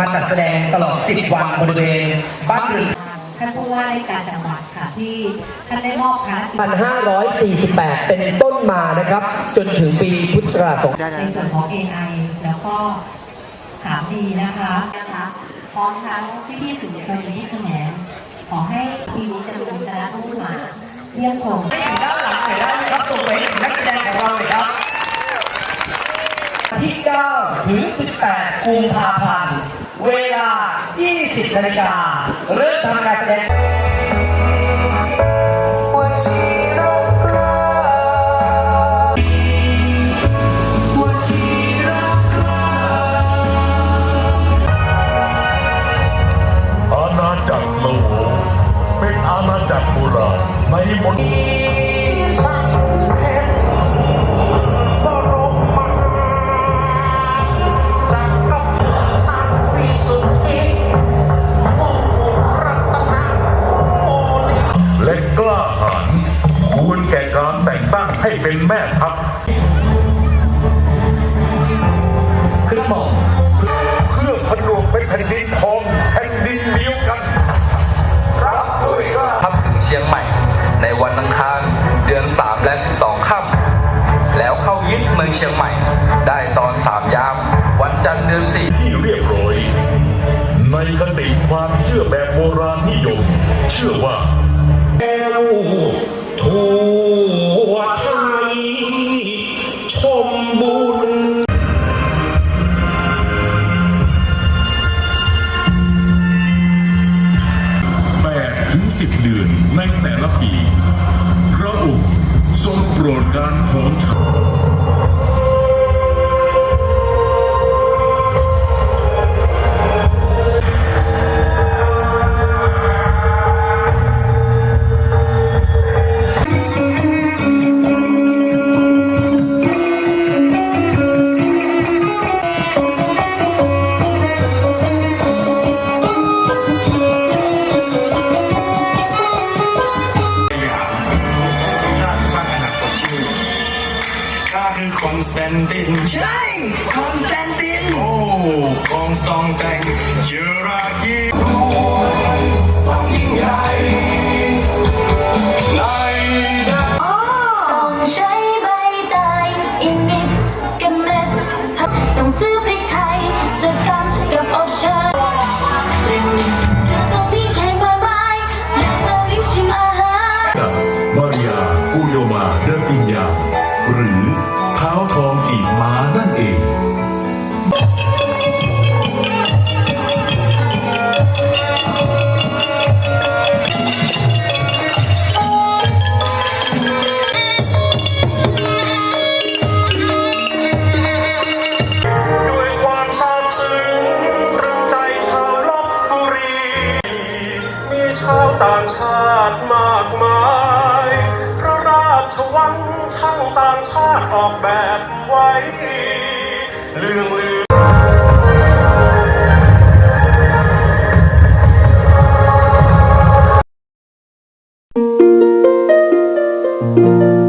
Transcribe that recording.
10 วันบริเวณบ้านเรือน ท่านผู้ว่าราชการจังหวัดค่ะที่ท่านได้มอบภารกิจ1548 เป็นต้นมานะครับ จนถึงปีพุทธศักราชในส่วนของ AI แล้วก็ 3D นะคะนะคะพร้อมทั้งพี่ๆสื่อมวลชนที่แขนงขอให้ทีนี้จะลุจะรักลูกหลานเยี่ยมชมด้านหลังหน่อยได้ไหมครับส่งไปถึงนักแสดงของเราเลยครับ ที่ 9 ถึง 18 กุมภาพันธ์เวลา 20นาฬิกาเริ่มทำการแสดง แก่การแต่งตั้งให้เป็นแม่ทัพขึ้นหมองเพื่อผนวกเป็นแผ่นดินทองแผ่นดินเดียวกันรับด้วยกล้าทัพถึงเชียงใหม่ ในวันอังคารเดือน 3 และ 12ค่ำแล้วเข้ายึดเมืองเชียงใหม่ ได้ตอน3ยาม วันจันทร์เดือน4ที่เรียบร้อยในคติความเชื่อแบบโบราณนิยม เชื่อว่าแก้วทั่ โปรดการของฉัน คอนสแตนตินใช่คอนสแตนตินโอ้กองสตองแต่งเยอรากีต้องยิ่งใหญ่ในดาต้องใช้ใบเตยอีกนิดกับเม็ดต้องซื้อพริกไทยสกัมกับอบเชยเธอต้องมีแข่งบายๆอยากมาลิ้มชิมอาหาร กับมาริยาอุโยมาเดปิญญา หรือเท้าทองกีบม้านั่นเองด้วยความซาบซึ้งตรึงใจชาวลบบุรีมีชาวต่างชาติ ชาติออกแบบไว้เรื่องลือうん。